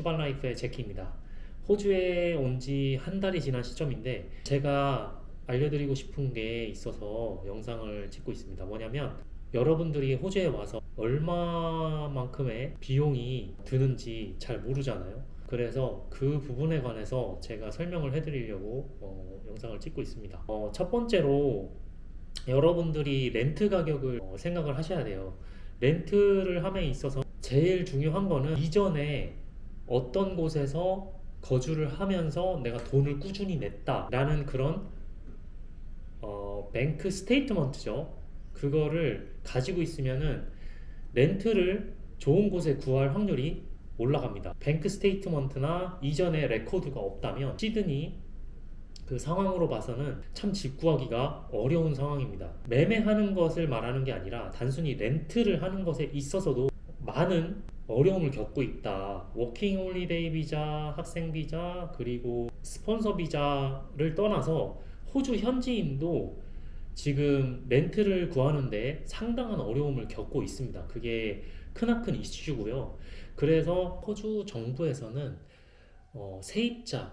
수발라이프의 제키입니다. 호주에 온 지 한 달이 지난 시점인데 제가 알려드리고 싶은 게 있어서 영상을 찍고 있습니다. 뭐냐면 여러분들이 호주에 와서 얼마만큼의 비용이 드는지 잘 모르잖아요. 그래서 그 부분에 관해서 제가 설명을 해드리려고 어, 영상을 찍고 있습니다. 어, 첫 번째로 여러분들이 렌트 가격을 어, 생각을 하셔야 돼요. 렌트를 함에 있어서 제일 중요한 거는 이전에 어떤 곳에서 거주를 하면서 내가 돈을 꾸준히 냈다라는 그런 어, 뱅크 스테이트먼트죠. 그거를 가지고 있으면은 렌트를 좋은 곳에 구할 확률이 올라갑니다. 뱅크 스테이트먼트나 이전에 레코드가 없다면 시드니 그 상황으로 봐서는 참 집 구하기가 어려운 상황입니다. 매매하는 것을 말하는 게 아니라 단순히 렌트를 하는 것에 있어서도 많은 어려움을 겪고 있다. 워킹 홀리데이 비자, 학생 비자, 그리고 스폰서 비자를 떠나서 호주 현지인도 지금 렌트를 구하는데 상당한 어려움을 겪고 있습니다. 그게 크나큰 이슈고요. 그래서 호주 정부에서는 어, 세입자에게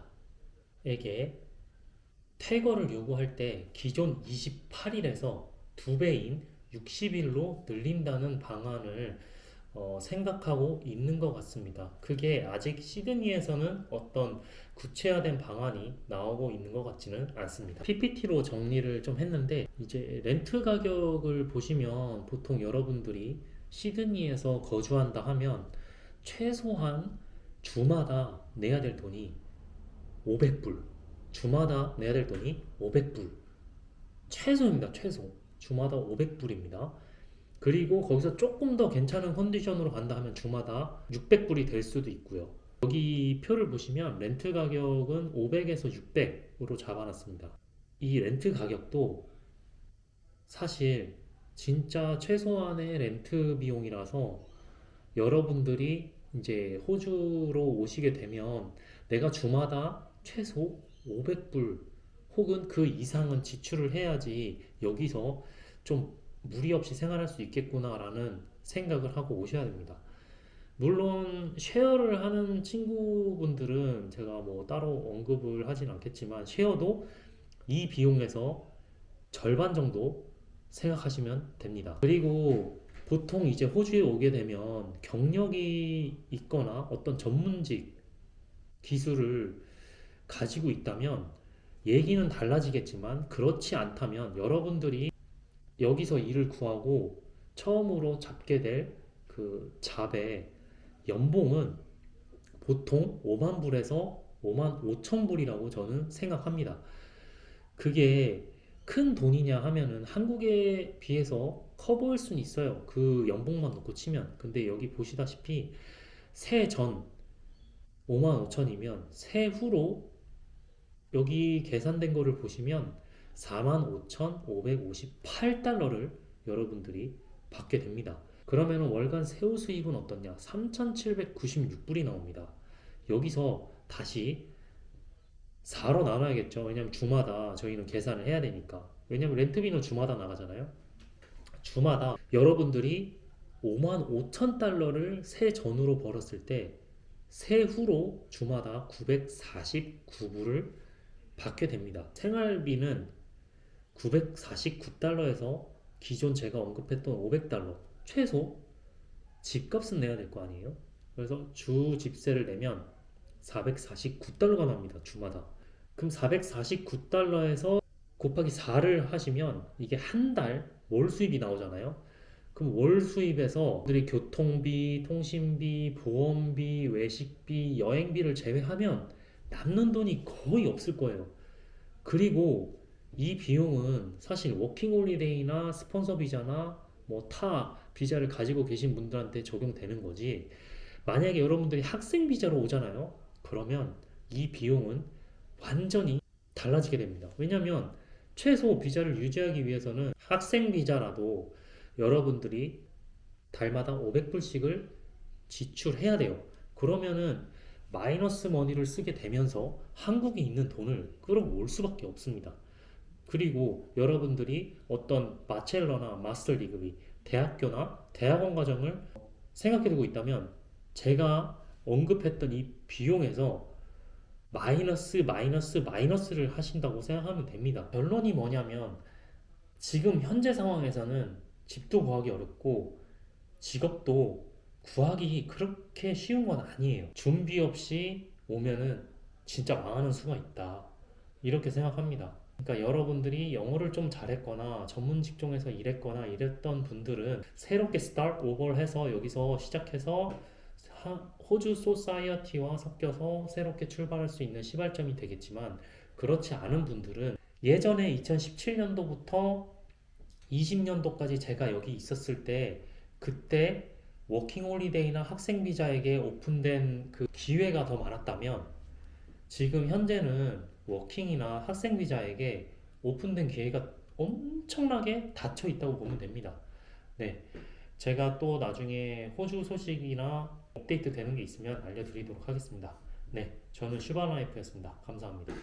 퇴거를 요구할 때 기존 28일에서 두 배인 60일로 늘린다는 방안을 어, 생각하고 있는 것 같습니다. 그게 아직 시드니에서는 어떤 구체화된 방안이 나오고 있는 것 같지는 않습니다. PPT로 정리를 좀 했는데 이제 렌트 가격을 보시면 보통 여러분들이 시드니에서 거주한다 하면 최소한 주마다 내야 될 돈이 500불. 주마다 내야 될 돈이 500불. 최소입니다. 최소. 주마다 500불입니다. 그리고 거기서 조금 더 괜찮은 컨디션으로 간다 하면 주마다 600불이 될 수도 있고요. 여기 표를 보시면 렌트 가격은 500에서 600으로 잡아놨습니다. 이 렌트 가격도 사실 진짜 최소한의 렌트 비용이라서 여러분들이 이제 호주로 오시게 되면 내가 주마다 최소 500불 혹은 그 이상은 지출을 해야지 여기서 좀 무리 없이 생활할 수 있겠구나라는 생각을 하고 오셔야 됩니다. 물론 쉐어를 하는 친구분들은 제가 뭐 따로 언급을 하진 않겠지만 쉐어도 이 비용에서 절반 정도 생각하시면 됩니다. 그리고 보통 이제 호주에 오게 되면 경력이 있거나 어떤 전문직 기술을 가지고 있다면 얘기는 달라지겠지만 그렇지 않다면 여러분들이 여기서 일을 구하고 처음으로 잡게 될 그 잡의 연봉은 보통 5만 불에서 5만 5천 불이라고 저는 생각합니다. 그게 큰 돈이냐 하면은 한국에 비해서 커 보일 수는 있어요. 그 연봉만 놓고 치면. 근데 여기 보시다시피 세전 5만 5천이면 세후로 여기 계산된 거를 보시면 45,558달러를 여러분들이 받게 됩니다. 그러면 월간 세후 수입은 어떻냐? 3,796불이 나옵니다. 여기서 다시 4로 나눠야겠죠. 왜냐면 주마다 저희는 계산을 해야 되니까. 왜냐면 렌트비는 주마다 나가잖아요. 주마다 여러분들이 5만 5천 달러를 세 전후로 벌었을 때 세후로 주마다 949불을 받게 됩니다. 생활비는 949달러에서 기존 제가 언급했던 500달러 최소 집값은 내야 될 거 아니에요? 그래서 주 집세를 내면 449달러가 납니다. 주마다. 그럼 449달러에서 곱하기 4를 하시면 이게 한 달 월 수입이 나오잖아요. 그럼 월 수입에서 들이 교통비, 통신비, 보험비, 외식비, 여행비를 제외하면 남는 돈이 거의 없을 거예요. 그리고 이 비용은 사실 워킹홀리데이나 스폰서 비자나 뭐 타 비자를 가지고 계신 분들한테 적용되는 거지. 만약에 여러분들이 학생 비자로 오잖아요. 그러면 이 비용은 완전히 달라지게 됩니다. 왜냐하면 최소 비자를 유지하기 위해서는 학생 비자라도 여러분들이 달마다 500불씩을 지출해야 돼요. 그러면은 마이너스 머니를 쓰게 되면서 한국에 있는 돈을 끌어모을 수밖에 없습니다. 그리고 여러분들이 어떤 마첼러나 마스터 디그리, 대학교나 대학원 과정을 생각해 두고 있다면 제가 언급했던 이 비용에서 마이너스 마이너스 마이너스를 하신다고 생각하면 됩니다. 결론이 뭐냐면 지금 현재 상황에서는 집도 구하기 어렵고 직업도 구하기 그렇게 쉬운 건 아니에요. 준비 없이 오면은 진짜 망하는 수가 있다. 이렇게 생각합니다. 그러니까 여러분들이 영어를 좀 잘했거나 전문 직종에서 일했거나 이랬던 분들은 새롭게 스타트 오버를 해서 여기서 시작해서 하- 호주 소사이어티와 섞여서 새롭게 출발할 수 있는 시발점이 되겠지만 그렇지 않은 분들은 예전에 2017년도부터 20년도까지 제가 여기 있었을 때 그때 워킹 홀리데이나 학생 비자에게 오픈된 그 기회가 더 많았다면 지금 현재는 워킹이나 학생 비자에게 오픈된 기회가 엄청나게 닫혀 있다고 보면 됩니다. 네. 제가 또 나중에 호주 소식이나 업데이트 되는 게 있으면 알려드리도록 하겠습니다. 네. 저는 슈바라이프였습니다. 감사합니다.